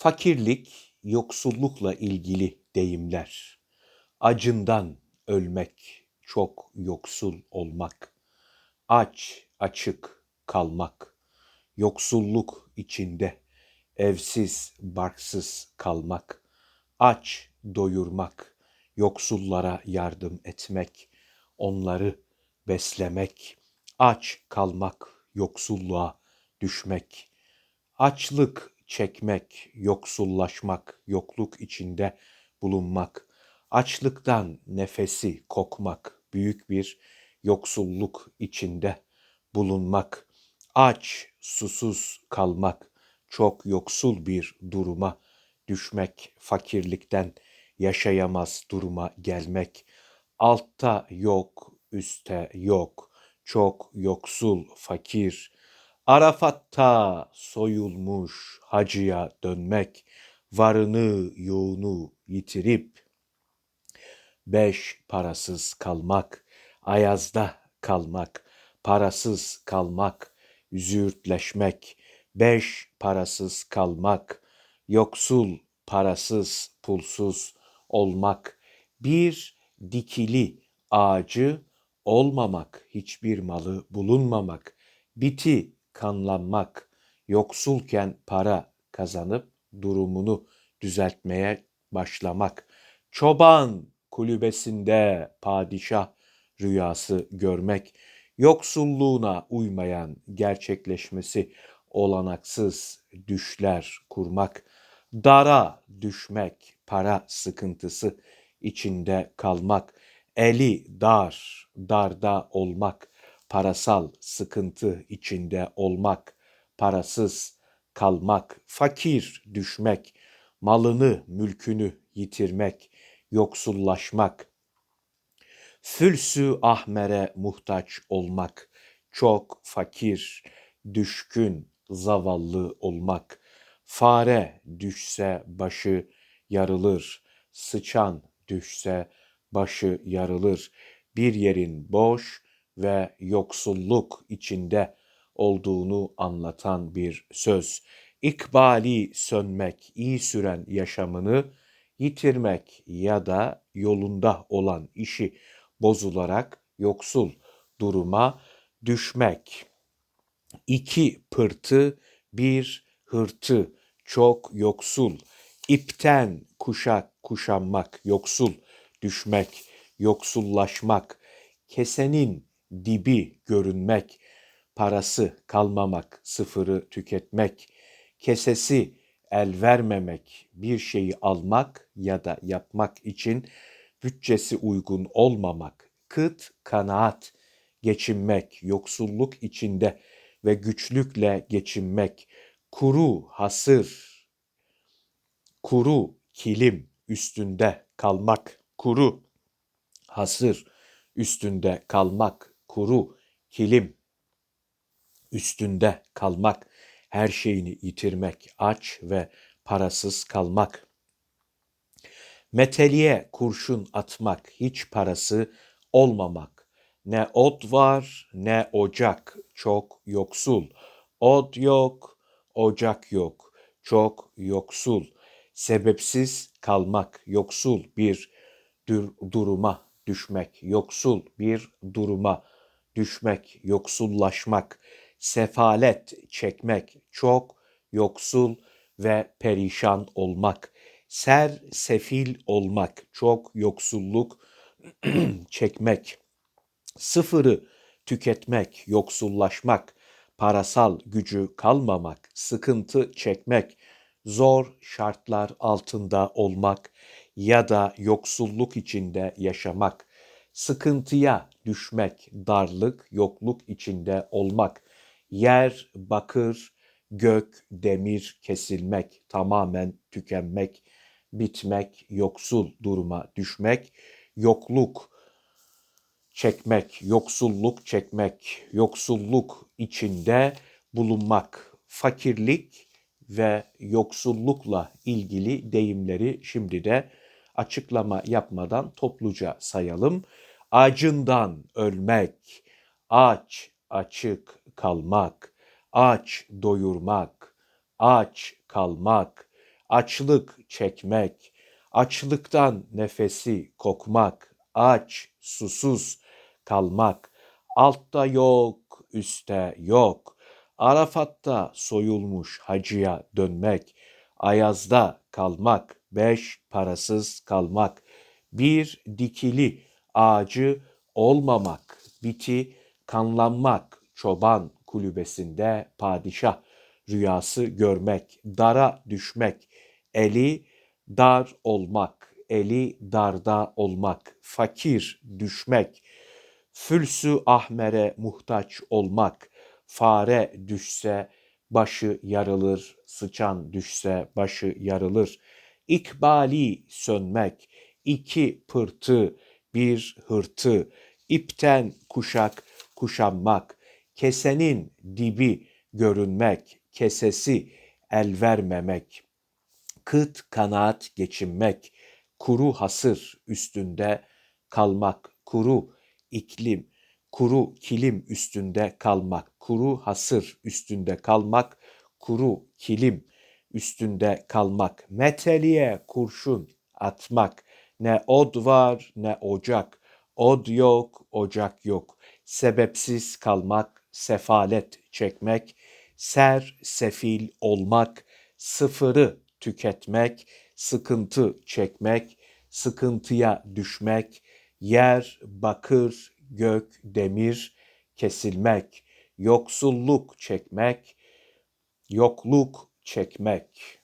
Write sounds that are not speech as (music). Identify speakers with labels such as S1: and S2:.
S1: Fakirlik, yoksullukla ilgili deyimler. Acından ölmek, çok yoksul olmak. Aç, açık kalmak. Yoksulluk içinde evsiz, barksız kalmak. Aç, doyurmak. Yoksullara yardım etmek. Onları beslemek. Aç kalmak, yoksulluğa düşmek. Açlık çekmek, yoksullaşmak, yokluk içinde bulunmak, açlıktan nefesi kokmak, büyük bir yoksulluk içinde bulunmak, aç, susuz kalmak, çok yoksul bir duruma düşmek, fakirlikten yaşayamaz duruma gelmek, altta yok, üstte yok, çok yoksul, fakir, Arafat'ta soyulmuş hacıya dönmek, varını yoğunu yitirip, beş parasız kalmak, ayazda kalmak, parasız kalmak, züğürtleşmek, beş parasız kalmak, yoksul, parasız, pulsuz olmak, bir dikili ağacı olmamak, hiçbir malı bulunmamak, biti kanlanmak, yoksulken para kazanıp durumunu düzeltmeye başlamak, çoban kulübesinde padişah rüyası görmek, yoksulluğuna uymayan gerçekleşmesi olanaksız düşler kurmak, dara düşmek, para sıkıntısı içinde kalmak, eli dar, darda olmak, parasal sıkıntı içinde olmak, parasız kalmak, fakir düşmek, malını, mülkünü yitirmek, yoksullaşmak, fülsü ahmere muhtaç olmak, çok fakir, düşkün, zavallı olmak, fare düşse başı yarılır, sıçan düşse başı yarılır, bir yerin boş, ve yoksulluk içinde olduğunu anlatan bir söz. İkbali sönmek, iyi süren yaşamını yitirmek ya da yolunda olan işi bozularak yoksul duruma düşmek. İki pırtı, bir hırtı, çok yoksul, ipten kuşak kuşanmak, yoksul düşmek, yoksullaşmak, kesenin dibi görünmek, parası kalmamak, sıfırı tüketmek, kesesi el vermemek, bir şeyi almak ya da yapmak için bütçesi uygun olmamak, kıt kanaat, geçinmek, yoksulluk içinde ve güçlükle geçinmek, kuru hasır, kuru kilim üstünde kalmak, kuru hasır üstünde kalmak, kuru kilim üstünde kalmak, her şeyini yitirmek, aç ve parasız kalmak. Meteliğe kurşun atmak, hiç parası olmamak. Ne ot var ne ocak, çok yoksul. Ot yok, ocak yok, çok yoksul. Sebepsiz kalmak, yoksul bir duruma düşmek, yoksul bir duruma düşmek, yoksullaşmak, sefalet çekmek, çok yoksul ve perişan olmak, ser sefil olmak, çok yoksulluk (clears throat) çekmek, sıfırı tüketmek, yoksullaşmak, parasal gücü kalmamak, sıkıntı çekmek, zor şartlar altında olmak ya da yoksulluk içinde yaşamak, sıkıntıya düşmek, darlık, yokluk içinde olmak, yer, bakır, gök, demir kesilmek, tamamen tükenmek, bitmek, yoksul duruma düşmek, yokluk çekmek, yoksulluk çekmek, yoksulluk içinde bulunmak, fakirlik ve yoksullukla ilgili deyimleri şimdi de açıklama yapmadan topluca sayalım acından ölmek, aç açık kalmak, aç doyurmak, aç kalmak, açlık çekmek, açlıktan nefesi kokmak, aç, susuz kalmak, altta yok, üstte yok, Arafat'ta soyulmuş hacıya dönmek, ayazda kalmak, beş parasız kalmak, bir dikili ağacı olmamak, biti kanlanmak, çoban kulübesinde padişah rüyası görmek, dara düşmek, eli dar olmak, eli darda olmak, fakir düşmek, fülsü ahmere muhtaç olmak, fare düşse başı yarılır, sıçan düşse başı yarılır, ikbali sönmek, iki pırtı, bir hırtı, ipten kuşak kuşanmak, kesenin dibi görünmek, kesesi el vermemek, kıt kanaat geçinmek, kuru hasır üstünde kalmak, kuru iklim, kuru kilim üstünde kalmak, kuru hasır üstünde kalmak, kuru kilim üstünde kalmak, meteliğe kurşun atmak, ne od var ne ocak, od yok, ocak yok, sebepsiz kalmak, sefalet çekmek, ser sefil olmak, sıfırı tüketmek, sıkıntı çekmek, sıkıntıya düşmek, yer, bakır, gök, demir kesilmek, yoksulluk çekmek, yokluk çekmek.